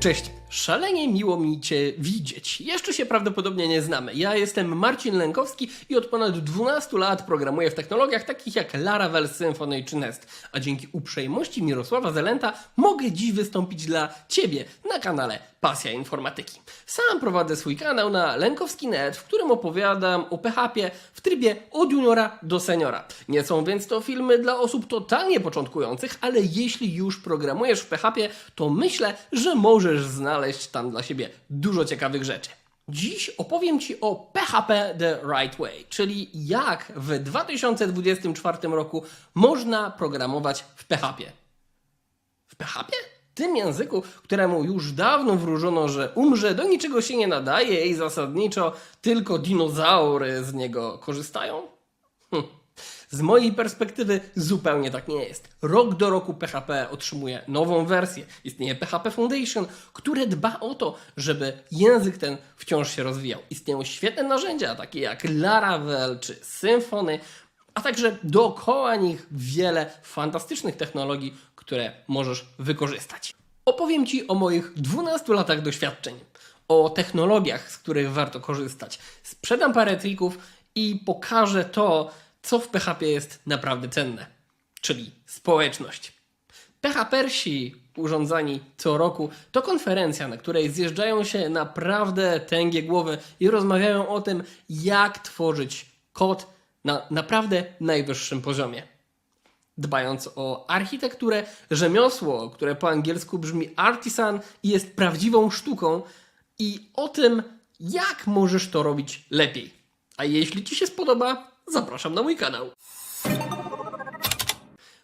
Cześć, szalenie miło mi Cię widzieć. Jeszcze się prawdopodobnie nie znamy. Ja jestem Marcin Lękowski i od ponad 12 lat programuję w technologiach takich jak Laravel, Symfony czy Nest. A dzięki uprzejmości Mirosława Zelenta mogę dziś wystąpić dla Ciebie na kanale Pasja Informatyki. Sam prowadzę swój kanał na Lękowski.net, w którym opowiadam o PHP w trybie od juniora do seniora. Nie są więc to filmy dla osób totalnie początkujących, ale jeśli już programujesz w PHP, to myślę, że możesz znaleźć tam dla siebie dużo ciekawych rzeczy. Dziś opowiem Ci o PHP the right way, czyli jak w 2024 roku można programować w PHP. W PHP? Tym języku, któremu już dawno wróżono, że umrze, do niczego się nie nadaje i zasadniczo tylko dinozaury z niego korzystają? Hm. Z mojej perspektywy zupełnie tak nie jest. Rok do roku PHP otrzymuje nową wersję. Istnieje PHP Foundation, które dba o to, żeby język ten wciąż się rozwijał. Istnieją świetne narzędzia, takie jak Laravel czy Symfony, a także dookoła nich wiele fantastycznych technologii, które możesz wykorzystać. Opowiem Ci o moich 12 latach doświadczeń, o technologiach, z których warto korzystać. Sprzedam parę trików i pokażę to, co w PHP jest naprawdę cenne, czyli społeczność. PHPersi urządzani co roku to konferencja, na której zjeżdżają się naprawdę tęgie głowy i rozmawiają o tym, jak tworzyć kod na naprawdę najwyższym poziomie. Dbając o architekturę, rzemiosło, które po angielsku brzmi artisan i jest prawdziwą sztuką, i o tym, jak możesz to robić lepiej. A jeśli Ci się spodoba, zapraszam na mój kanał.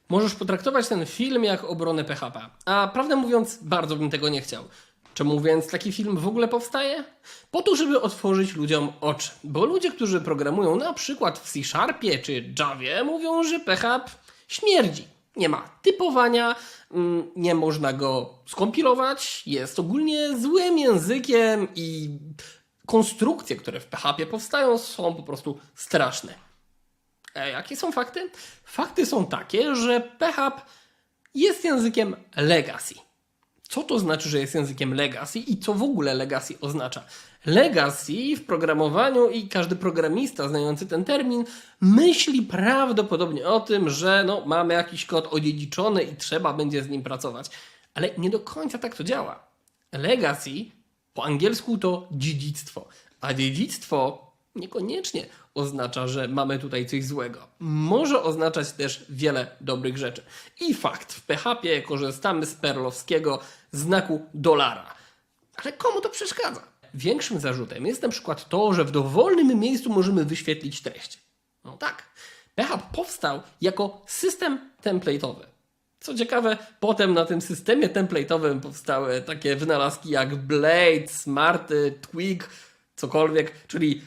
Możesz potraktować ten film jak obronę PHP, a prawdę mówiąc, bardzo bym tego nie chciał. Czemu więc taki film w ogóle powstaje? Po to, żeby otworzyć ludziom oczy. Bo ludzie, którzy programują na przykład w C-Sharpie czy Javie, mówią, że PHP śmierdzi. Nie ma typowania, mm, nie można go skompilować, jest ogólnie złym językiem i konstrukcje, które w PHP powstają, są po prostu straszne. E, jakie są fakty? Fakty są takie, że PHP jest językiem legacy. Co to znaczy, że jest językiem legacy i co w ogóle legacy oznacza? Legacy w programowaniu i każdy programista znający ten termin myśli prawdopodobnie o tym, że no, mamy jakiś kod odziedziczony i trzeba będzie z nim pracować. Ale nie do końca tak to działa. Legacy po angielsku to dziedzictwo, a dziedzictwo niekoniecznie oznacza, że mamy tutaj coś złego. Może oznaczać też wiele dobrych rzeczy. I fakt, w PHP korzystamy z perlowskiego znaku dolara. Ale komu to przeszkadza? Większym zarzutem jest na przykład to, że w dowolnym miejscu możemy wyświetlić treść. No tak, PHP powstał jako system template'owy. Co ciekawe, potem na tym systemie template'owym powstały takie wynalazki jak Blade, Smarty, Twig, cokolwiek, czyli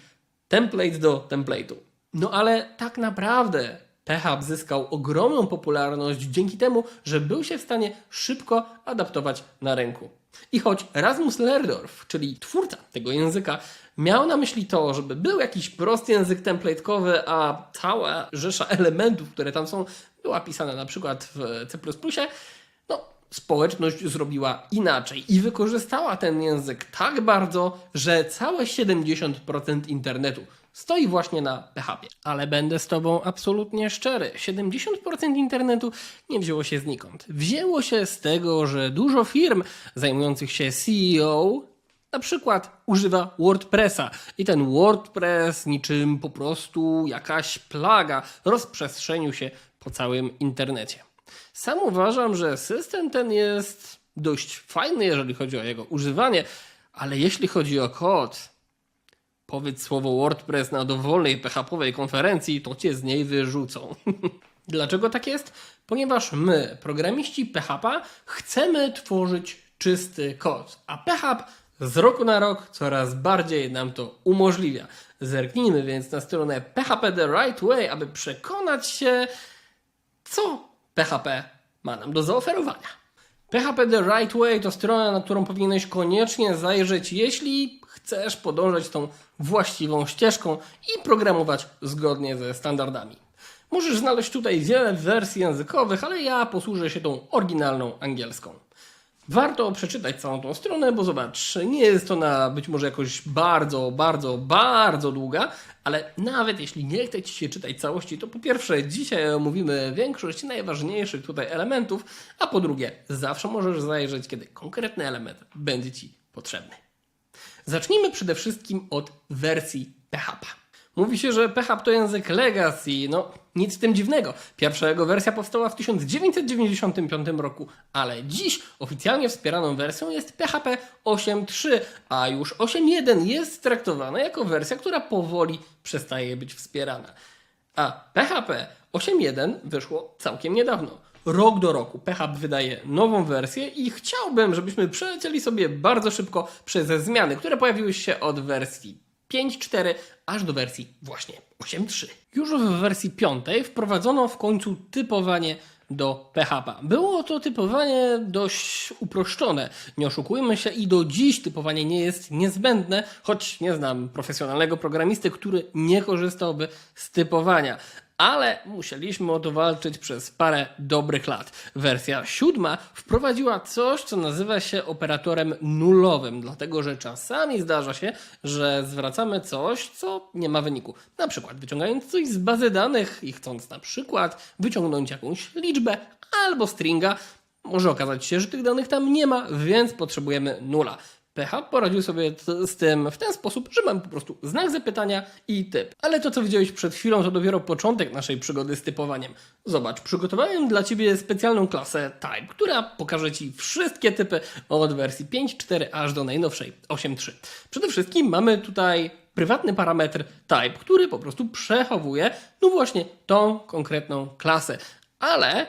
template do template'u. No ale tak naprawdę PHP zyskał ogromną popularność dzięki temu, że był się w stanie szybko adaptować na rynku. I choć Rasmus Lerdorf, czyli twórca tego języka, miał na myśli to, żeby był jakiś prosty język template'kowy, a cała rzesza elementów, które tam są, była pisana na przykład w C++, społeczność zrobiła inaczej i wykorzystała ten język tak bardzo, że całe 70% internetu stoi właśnie na PHP. Ale będę z Tobą absolutnie szczery. 70% internetu nie wzięło się znikąd. Wzięło się z tego, że dużo firm zajmujących się CEO na przykład używa WordPressa i ten WordPress niczym po prostu jakaś plaga rozprzestrzenił się po całym internecie. Sam uważam, że system ten jest dość fajny, jeżeli chodzi o jego używanie, ale jeśli chodzi o kod, powiedz słowo WordPress na dowolnej PHP-owej konferencji, to cię z niej wyrzucą. Dlaczego tak jest? Ponieważ my, programiści PHP, chcemy tworzyć czysty kod, a PHP z roku na rok coraz bardziej nam to umożliwia. Zerknijmy więc na stronę PHP The Right Way, aby przekonać się, co PHP ma nam do zaoferowania. PHP The Right Way to strona, na którą powinieneś koniecznie zajrzeć, jeśli chcesz podążać tą właściwą ścieżką i programować zgodnie ze standardami. Możesz znaleźć tutaj wiele wersji językowych, ale ja posłużę się tą oryginalną angielską. Warto przeczytać całą tą stronę, bo zobacz, nie jest ona być może jakoś bardzo, bardzo, bardzo długa, ale nawet jeśli nie chce Ci się czytać całości, to po pierwsze dzisiaj omówimy większość najważniejszych tutaj elementów, a po drugie zawsze możesz zajrzeć, kiedy konkretny element będzie Ci potrzebny. Zacznijmy przede wszystkim od wersji PHP. Mówi się, że PHP to język legacy. No, nic w tym dziwnego. Pierwsza jego wersja powstała w 1995 roku, ale dziś oficjalnie wspieraną wersją jest PHP 8.3, a już 8.1 jest traktowana jako wersja, która powoli przestaje być wspierana. A PHP 8.1 wyszło całkiem niedawno. Rok do roku PHP wydaje nową wersję i chciałbym, żebyśmy przelecieli sobie bardzo szybko przez zmiany, które pojawiły się od wersji 5.4 aż do wersji właśnie 8.3. Już w wersji 5 wprowadzono w końcu typowanie do PHP. Było to typowanie dość uproszczone. Nie oszukujmy się i do dziś typowanie nie jest niezbędne, choć nie znam profesjonalnego programisty, który nie korzystałby z typowania. Ale musieliśmy o to walczyć przez parę dobrych lat. Wersja siódma wprowadziła coś, co nazywa się operatorem nulowym, dlatego że czasami zdarza się, że zwracamy coś, co nie ma wyniku. Na przykład wyciągając coś z bazy danych i chcąc na przykład wyciągnąć jakąś liczbę albo stringa, może okazać się, że tych danych tam nie ma, więc potrzebujemy nula. PHP poradził sobie z tym w ten sposób, że mamy po prostu znak zapytania i typ. Ale to, co widziałeś przed chwilą, to dopiero początek naszej przygody z typowaniem. Zobacz, przygotowałem dla Ciebie specjalną klasę Type, która pokaże Ci wszystkie typy od wersji 5.4 aż do najnowszej 8.3. Przede wszystkim mamy tutaj prywatny parametr type, który po prostu przechowuje, no właśnie, tą konkretną klasę. Ale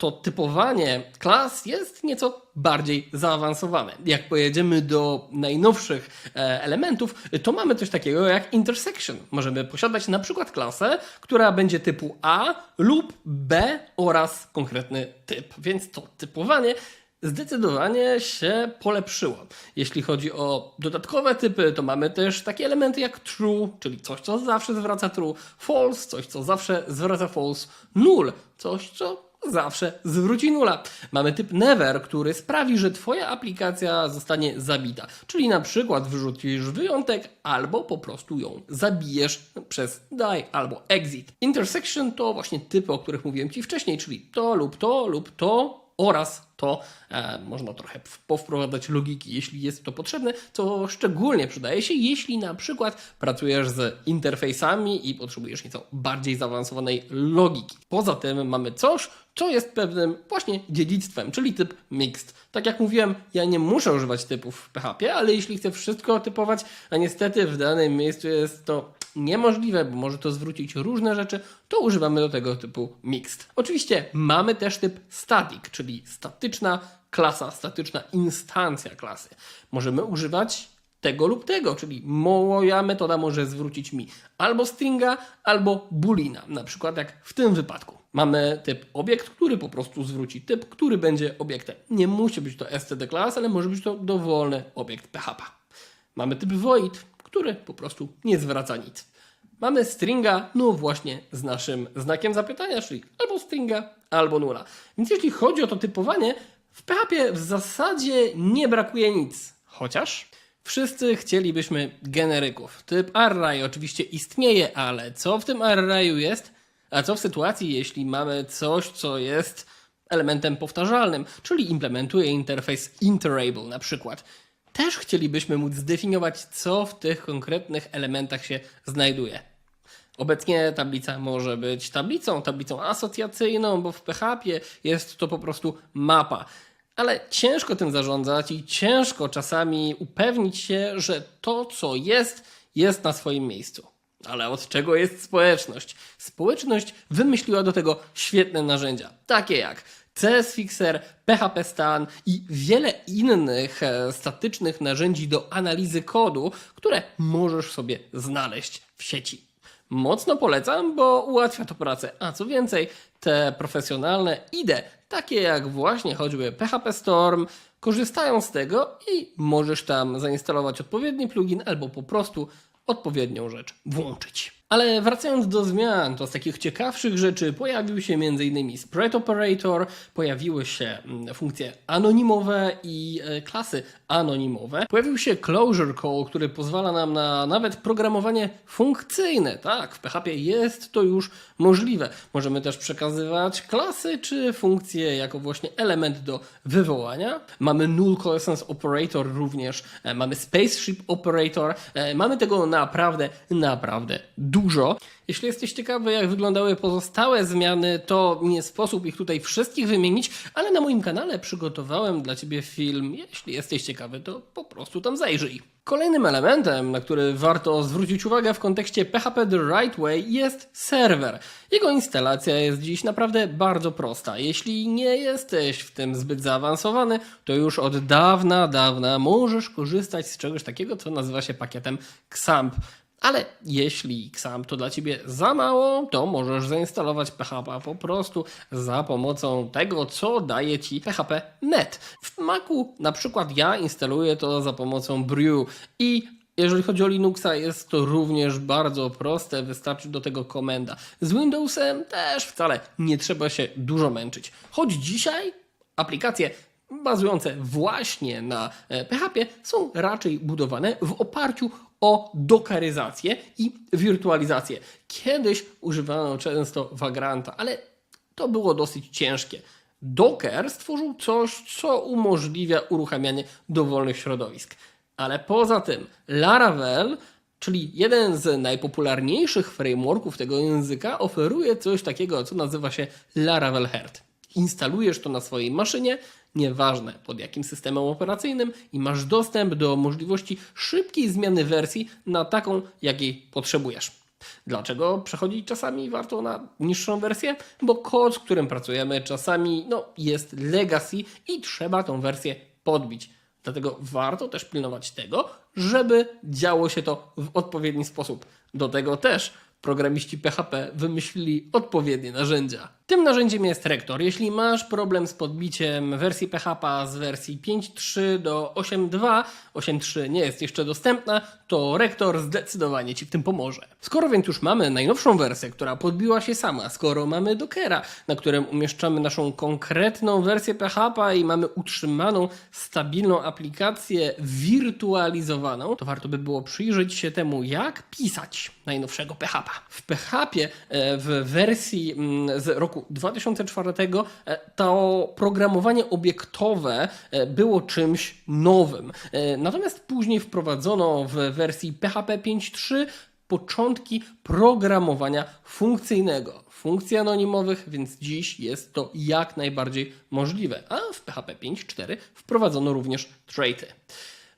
to typowanie klas jest nieco bardziej zaawansowane. Jak pojedziemy do najnowszych e, elementów, to mamy coś takiego jak intersection. Możemy posiadać na przykład klasę, która będzie typu A lub B oraz konkretny typ. Więc to typowanie zdecydowanie się polepszyło. Jeśli chodzi o dodatkowe typy, to mamy też takie elementy jak true, czyli coś, co zawsze zwraca true, false, coś, co zawsze zwraca false, null, coś, co zawsze zwróci nula. Mamy typ never, który sprawi, że Twoja aplikacja zostanie zabita. Czyli na przykład wyrzucisz wyjątek albo po prostu ją zabijesz przez die albo exit. Intersection to właśnie typy, o których mówiłem Ci wcześniej, czyli to lub to lub to oraz to e, można trochę powprowadzać logiki, jeśli jest to potrzebne, co szczególnie przydaje się, jeśli na przykład pracujesz z interfejsami i potrzebujesz nieco bardziej zaawansowanej logiki. Poza tym mamy coś, co jest pewnym właśnie dziedzictwem, czyli typ mixed. Tak jak mówiłem, ja nie muszę używać typów w PHP, ale jeśli chcę wszystko typować, a niestety w danym miejscu jest to niemożliwe, bo może to zwrócić różne rzeczy, to używamy do tego typu mixed. Oczywiście mamy też typ static, czyli statyczna klasa, statyczna instancja klasy. Możemy używać tego lub tego, czyli moja metoda może zwrócić mi albo stringa, albo boolina, na przykład jak w tym wypadku. Mamy typ obiekt, który po prostu zwróci typ, który będzie obiektem. Nie musi być to std class, ale może być to dowolny obiekt PHP. Mamy typ void, który po prostu nie zwraca nic. Mamy stringa, no właśnie z naszym znakiem zapytania, czyli albo stringa, albo nula. Więc jeśli chodzi o to typowanie, w PHP w zasadzie nie brakuje nic. Chociaż wszyscy chcielibyśmy generyków. Typ array oczywiście istnieje, ale co w tym arrayu jest? A co w sytuacji, jeśli mamy coś, co jest elementem powtarzalnym, czyli implementuje interfejs interable na przykład. Też chcielibyśmy móc zdefiniować, co w tych konkretnych elementach się znajduje. Obecnie tablica może być tablicą, tablicą asocjacyjną, bo w PHP jest to po prostu mapa. Ale ciężko tym zarządzać i ciężko czasami upewnić się, że to, co jest, jest na swoim miejscu. Ale od czego jest społeczność? Społeczność wymyśliła do tego świetne narzędzia, takie jak CS Fixer, PHP Stan i wiele innych e, statycznych narzędzi do analizy kodu, które możesz sobie znaleźć w sieci. Mocno polecam, bo ułatwia to pracę. A co więcej, te profesjonalne IDE, takie jak właśnie choćby PHP Storm, korzystają z tego i możesz tam zainstalować odpowiedni plugin albo po prostu odpowiednią rzecz włączyć. Ale wracając do zmian, to z takich ciekawszych rzeczy pojawił się m.in. Spread Operator, pojawiły się mm, funkcje anonimowe i e, klasy anonimowe. Pojawił się Closure Call, który pozwala nam na nawet programowanie funkcyjne. Tak, w PHP jest to już możliwe. Możemy też przekazywać klasy czy funkcje jako właśnie element do wywołania. Mamy Null Coalescence Operator również, e, mamy Spaceship Operator, e, mamy tego naprawdę, naprawdę dużo. Jeśli jesteś ciekawy, jak wyglądały pozostałe zmiany, to nie sposób ich tutaj wszystkich wymienić, ale na moim kanale przygotowałem dla Ciebie film. Jeśli jesteś ciekawy, to po prostu tam zajrzyj. Kolejnym elementem, na który warto zwrócić uwagę w kontekście PHP The Right Way jest serwer. Jego instalacja jest dziś naprawdę bardzo prosta. Jeśli nie jesteś w tym zbyt zaawansowany, to już od dawna, dawna możesz korzystać z czegoś takiego, co nazywa się pakietem XAMPP. Ale jeśli XAMPP to dla Ciebie za mało, to możesz zainstalować PHP po prostu za pomocą tego, co daje Ci PHP Net. W Macu na przykład ja instaluję to za pomocą Brew i jeżeli chodzi o Linuxa, jest to również bardzo proste, wystarczy do tego komenda. Z Windowsem też wcale nie trzeba się dużo męczyć. Choć dzisiaj aplikacje bazujące właśnie na e, PHP są raczej budowane w oparciu o dokaryzację i wirtualizację. Kiedyś używano często Vagranta, ale to było dosyć ciężkie. Docker stworzył coś, co umożliwia uruchamianie dowolnych środowisk. Ale poza tym Laravel, czyli jeden z najpopularniejszych frameworków tego języka, oferuje coś takiego, co nazywa się Laravel Heart. Instalujesz to na swojej maszynie, nieważne pod jakim systemem operacyjnym, i masz dostęp do możliwości szybkiej zmiany wersji na taką, jakiej potrzebujesz. Dlaczego przechodzić czasami warto na niższą wersję? Bo kod, z którym pracujemy, czasami no, jest legacy i trzeba tą wersję podbić. Dlatego warto też pilnować tego, żeby działo się to w odpowiedni sposób. Do tego też programiści PHP wymyślili odpowiednie narzędzia. Tym narzędziem jest Rektor. Jeśli masz problem z podbiciem wersji PHP z wersji 5.3 do 8.2, 8.3 nie jest jeszcze dostępna, to Rektor zdecydowanie Ci w tym pomoże. Skoro więc już mamy najnowszą wersję, która podbiła się sama, skoro mamy Dockera, na którym umieszczamy naszą konkretną wersję PHP i mamy utrzymaną, stabilną aplikację wirtualizowaną, to warto by było przyjrzeć się temu, jak pisać najnowszego PHP. W PHP e, w wersji mm, z roku 2004 e, to programowanie obiektowe e, było czymś nowym. E, Natomiast później wprowadzono w wersji PHP 5.3 początki programowania funkcyjnego. Funkcji anonimowych, więc dziś jest to jak najbardziej możliwe. A w PHP 5.4 wprowadzono również traity.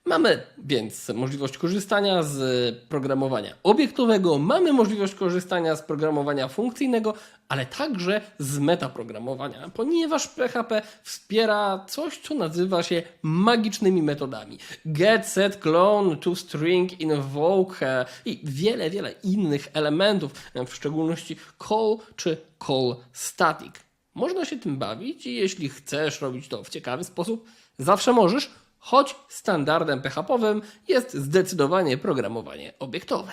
Mamy więc możliwość korzystania z programowania obiektowego, mamy możliwość korzystania z programowania funkcyjnego, ale także z metaprogramowania, ponieważ PHP wspiera coś, co nazywa się magicznymi metodami. Get, set, clone, toString, invoke e, i wiele, wiele innych elementów, e, w szczególności call czy call static. Można się tym bawić i jeśli chcesz robić to w ciekawy sposób, zawsze możesz, choć standardem PHP-owym jest zdecydowanie programowanie obiektowe.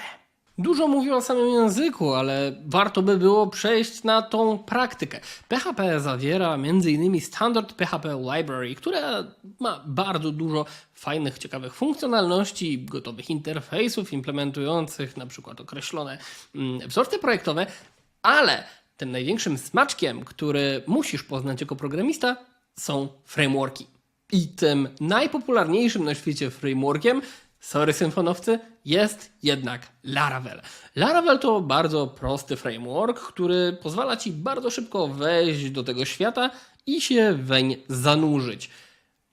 Dużo mówię o samym języku, ale warto by było przejść na tą praktykę. PHP zawiera m.in. standard PHP Library, która ma bardzo dużo fajnych, ciekawych funkcjonalności, gotowych interfejsów implementujących na przykład określone mm, wzorce projektowe, ale tym największym smaczkiem, który musisz poznać jako programista, są frameworki. I tym najpopularniejszym na świecie frameworkiem, sorry symfonowcy, jest jednak Laravel. Laravel to bardzo prosty framework, który pozwala Ci bardzo szybko wejść do tego świata i się weń zanurzyć.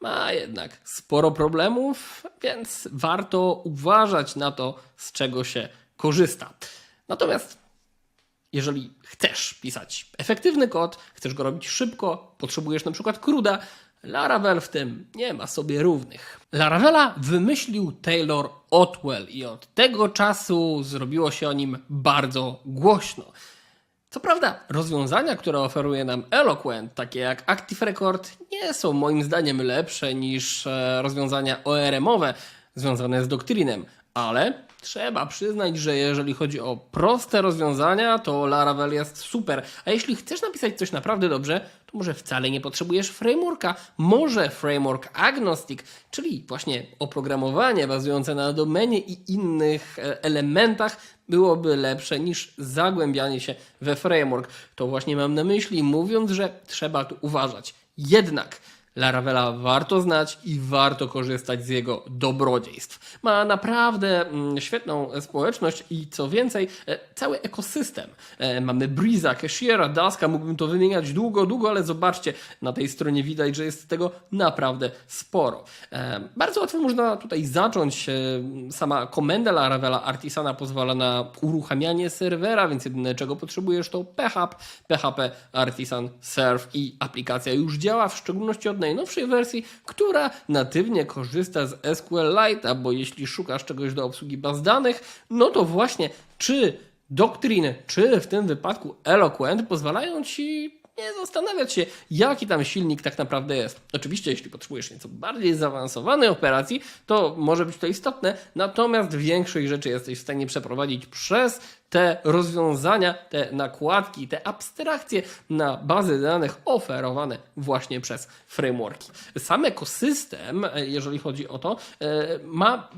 Ma jednak sporo problemów, więc warto uważać na to, z czego się korzysta. Natomiast jeżeli chcesz pisać efektywny kod, chcesz go robić szybko, potrzebujesz na przykład Laravel w tym nie ma sobie równych. Laravela wymyślił Taylor Otwell i od tego czasu zrobiło się o nim bardzo głośno. Co prawda, rozwiązania, które oferuje nam Eloquent, takie jak Active Record, nie są moim zdaniem lepsze niż e, rozwiązania ORM-owe związane z Doctrinem, ale trzeba przyznać, że jeżeli chodzi o proste rozwiązania, to Laravel jest super. A jeśli chcesz napisać coś naprawdę dobrze, to może wcale nie potrzebujesz frameworka. Może framework agnostic, czyli właśnie oprogramowanie bazujące na domenie i innych e, elementach byłoby lepsze niż zagłębianie się we framework. To właśnie mam na myśli, mówiąc, że trzeba tu uważać. Jednak Laravela warto znać i warto korzystać z jego dobrodziejstw. Ma naprawdę mm, świetną społeczność i co więcej, e, cały ekosystem. E, Mamy Breeza, Cashiera, Daska, mógłbym to wymieniać długo, długo, ale zobaczcie, na tej stronie widać, że jest tego naprawdę sporo. E, Bardzo łatwo można tutaj zacząć. e, Sama komenda Laravela Artisana pozwala na uruchamianie serwera, więc jedyne czego potrzebujesz to PHP, PHP Artisan Serve i aplikacja już działa, w szczególności od najnowszej wersji, która natywnie korzysta z SQLite, bo jeśli szukasz czegoś do obsługi baz danych, no to właśnie czy Doctrine, czy w tym wypadku Eloquent pozwalają ci nie zastanawiać się, jaki tam silnik tak naprawdę jest. Oczywiście, jeśli potrzebujesz nieco bardziej zaawansowanej operacji, to może być to istotne, natomiast większość rzeczy jesteś w stanie przeprowadzić przez te rozwiązania, te nakładki, te abstrakcje na bazy danych oferowane właśnie przez frameworki. Sam ekosystem, jeżeli chodzi o to, e, ma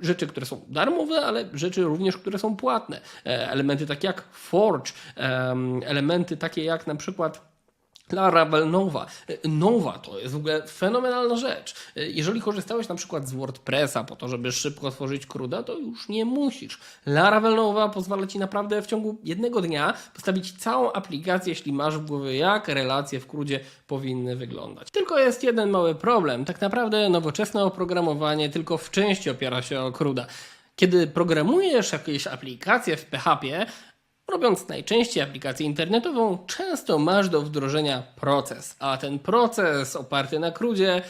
rzeczy, które są darmowe, ale rzeczy również, które są płatne. E, Elementy takie jak Forge, em, elementy takie jak na przykład Laravel Nova. Nova to jest w ogóle fenomenalna rzecz. Jeżeli korzystałeś na przykład z WordPressa po to, żeby szybko tworzyć CRUD'a, to już nie musisz. Laravel Nova pozwala Ci naprawdę w ciągu jednego dnia postawić całą aplikację, jeśli masz w głowie, jak relacje w CRUDzie powinny wyglądać. Tylko jest jeden mały problem. Tak naprawdę nowoczesne oprogramowanie tylko w części opiera się o CRUD'a. Kiedy programujesz jakieś aplikacje w PHP, Robiąc najczęściej aplikację internetową, często masz do wdrożenia proces, a ten proces oparty na CRUDzie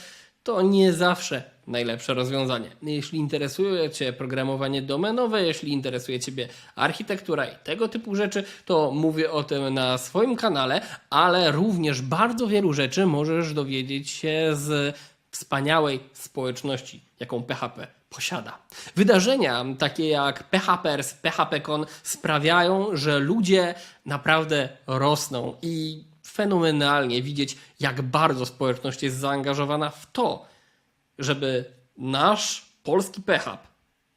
to nie zawsze najlepsze rozwiązanie. Jeśli interesuje Cię programowanie domenowe, jeśli interesuje Ciebie architektura i tego typu rzeczy, to mówię o tym na swoim kanale, ale również bardzo wielu rzeczy możesz dowiedzieć się z wspaniałej społeczności, jaką PHP posiada. Wydarzenia takie jak PHPers, PHPCon sprawiają, że ludzie naprawdę rosną i fenomenalnie widzieć, jak bardzo społeczność jest zaangażowana w to, żeby nasz polski PHP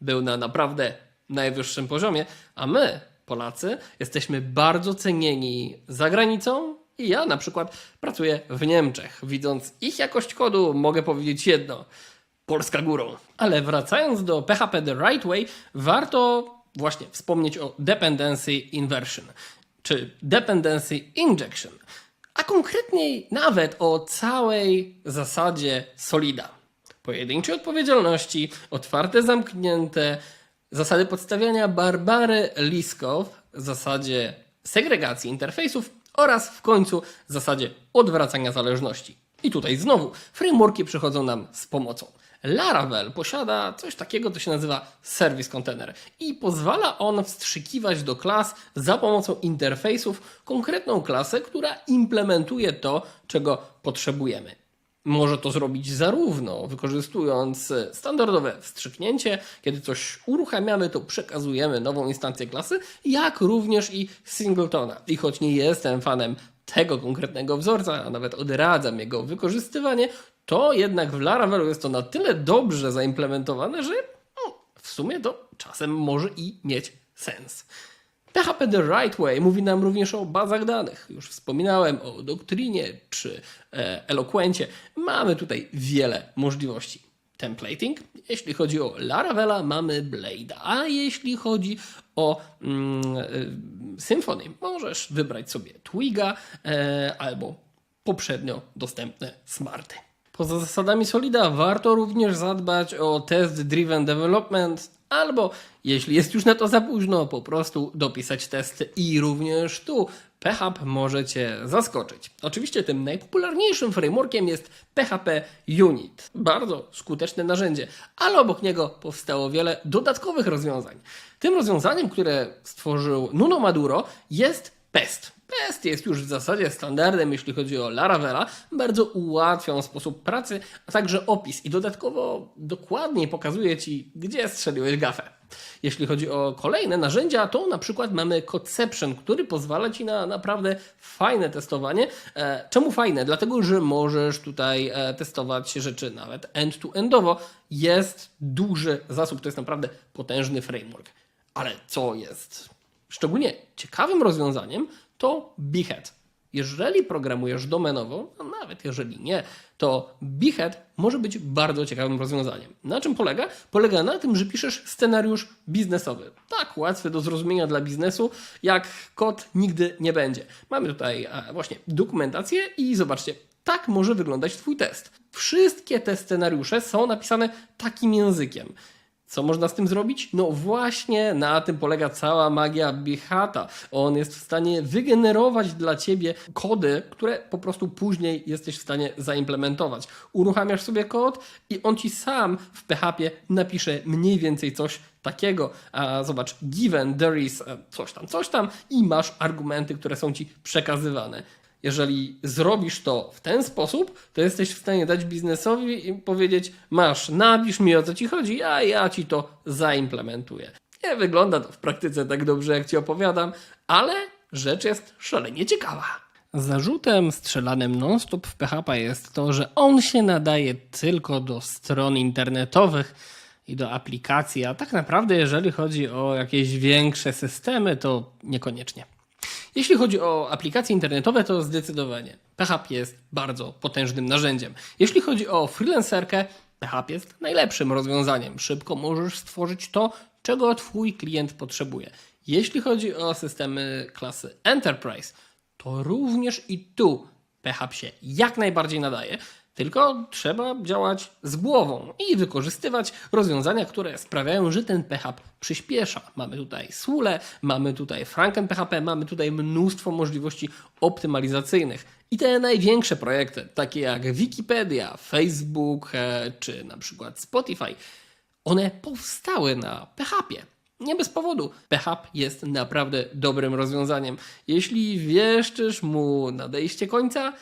był na naprawdę najwyższym poziomie, a my, Polacy, jesteśmy bardzo cenieni za granicą. I ja na przykład pracuję w Niemczech. Widząc ich jakość kodu, mogę powiedzieć jedno: Polska górą. Ale wracając do PHP The Right Way, warto właśnie wspomnieć o dependency inversion, czy dependency injection, a konkretniej nawet o całej zasadzie Solida. Pojedynczej odpowiedzialności, otwarte, zamknięte, zasady podstawiania Barbary Liskow, zasadzie segregacji interfejsów oraz w końcu zasadzie odwracania zależności. I tutaj znowu frameworki przychodzą nam z pomocą. Laravel posiada coś takiego, co się nazywa Service Container i pozwala on wstrzykiwać do klas za pomocą interfejsów konkretną klasę, która implementuje to, czego potrzebujemy. Może to zrobić zarówno wykorzystując standardowe wstrzyknięcie, kiedy coś uruchamiamy, to przekazujemy nową instancję klasy, jak również i singletona. I choć nie jestem fanem tego konkretnego wzorca, a nawet odradzam jego wykorzystywanie, to jednak w Laravelu jest to na tyle dobrze zaimplementowane, że no, w sumie to czasem może i mieć sens. PHP The Right Way mówi nam również o bazach danych. Już wspominałem o doktrynie czy e, Eloquencie. Mamy tutaj wiele możliwości. Templating. Jeśli chodzi o Laravela, mamy Blade'a, a jeśli chodzi o mm, y, Symfony, możesz wybrać sobie Twiga e, albo poprzednio dostępne Smarty. Poza zasadami Solida warto również zadbać o test-driven development, albo jeśli jest już na to za późno, po prostu dopisać testy i również tu PHP może Cię zaskoczyć. Oczywiście tym najpopularniejszym frameworkiem jest PHP Unit. Bardzo skuteczne narzędzie, ale obok niego powstało wiele dodatkowych rozwiązań. Tym rozwiązaniem, które stworzył Nuno Maduro jest PEST. PEST jest już w zasadzie standardem, jeśli chodzi o Laravela. Bardzo ułatwia on sposób pracy, a także opis i dodatkowo dokładniej pokazuje Ci, gdzie strzeliłeś gafę. Jeśli chodzi o kolejne narzędzia, to na przykład mamy Codeception, który pozwala Ci na naprawdę fajne testowanie. E, czemu fajne? Dlatego, że możesz tutaj e, testować rzeczy nawet end-to-endowo. Jest duży zasób, to jest naprawdę potężny framework. Ale co jest szczególnie ciekawym rozwiązaniem, to Behead. Jeżeli programujesz domenowo, a nawet jeżeli nie, to Behead może być bardzo ciekawym rozwiązaniem. Na czym polega? Polega na tym, że piszesz scenariusz biznesowy. Tak łatwy do zrozumienia dla biznesu, jak kod nigdy nie będzie. Mamy tutaj e, właśnie dokumentację i zobaczcie, tak może wyglądać Twój test. Wszystkie te scenariusze są napisane takim językiem. Co można z tym zrobić? No właśnie na tym polega cała magia Bihata. On jest w stanie wygenerować dla ciebie kody, które po prostu później jesteś w stanie zaimplementować. Uruchamiasz sobie kod i on ci sam w PHP napisze mniej więcej coś takiego. A zobacz, given there is e, coś tam, coś tam i masz argumenty, które są ci przekazywane. Jeżeli zrobisz to w ten sposób, to jesteś w stanie dać biznesowi i powiedzieć: Masz, napisz mi o co ci chodzi, a ja ci to zaimplementuję. Nie wygląda to w praktyce tak dobrze, jak ci opowiadam, ale rzecz jest szalenie ciekawa. Zarzutem strzelanym non-stop w PHP jest to, że on się nadaje tylko do stron internetowych i do aplikacji, a tak naprawdę, jeżeli chodzi o jakieś większe systemy, to niekoniecznie. Jeśli chodzi o aplikacje internetowe, to zdecydowanie PHP jest bardzo potężnym narzędziem. Jeśli chodzi o freelancerkę, PHP jest najlepszym rozwiązaniem. Szybko możesz stworzyć to, czego Twój klient potrzebuje. Jeśli chodzi o systemy klasy Enterprise, to również i tu PHP się jak najbardziej nadaje, tylko trzeba działać z głową i wykorzystywać rozwiązania, które sprawiają, że ten PHP przyspiesza. Mamy tutaj Sule, mamy tutaj Franken PHP, mamy tutaj mnóstwo możliwości optymalizacyjnych. I te największe projekty, takie jak Wikipedia, Facebook e, czy na przykład Spotify, one powstały na PHP. Nie bez powodu. PHP jest naprawdę dobrym rozwiązaniem. Jeśli wieszczysz mu nadejście końca,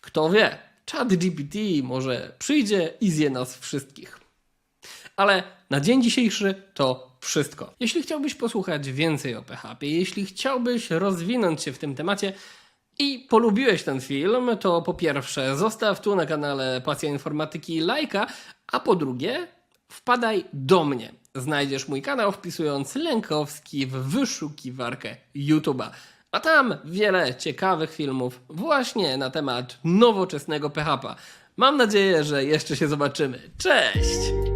kto wie, ChatGPT może przyjdzie i zje nas wszystkich. Ale na dzień dzisiejszy to wszystko. Jeśli chciałbyś posłuchać więcej o PHP, jeśli chciałbyś rozwinąć się w tym temacie i polubiłeś ten film, to po pierwsze zostaw tu na kanale Pasja Informatyki lajka, a po drugie wpadaj do mnie. Znajdziesz mój kanał wpisując Lękowski w wyszukiwarkę YouTube'a. A tam wiele ciekawych filmów właśnie na temat nowoczesnego PHP. Mam nadzieję, że jeszcze się zobaczymy. Cześć!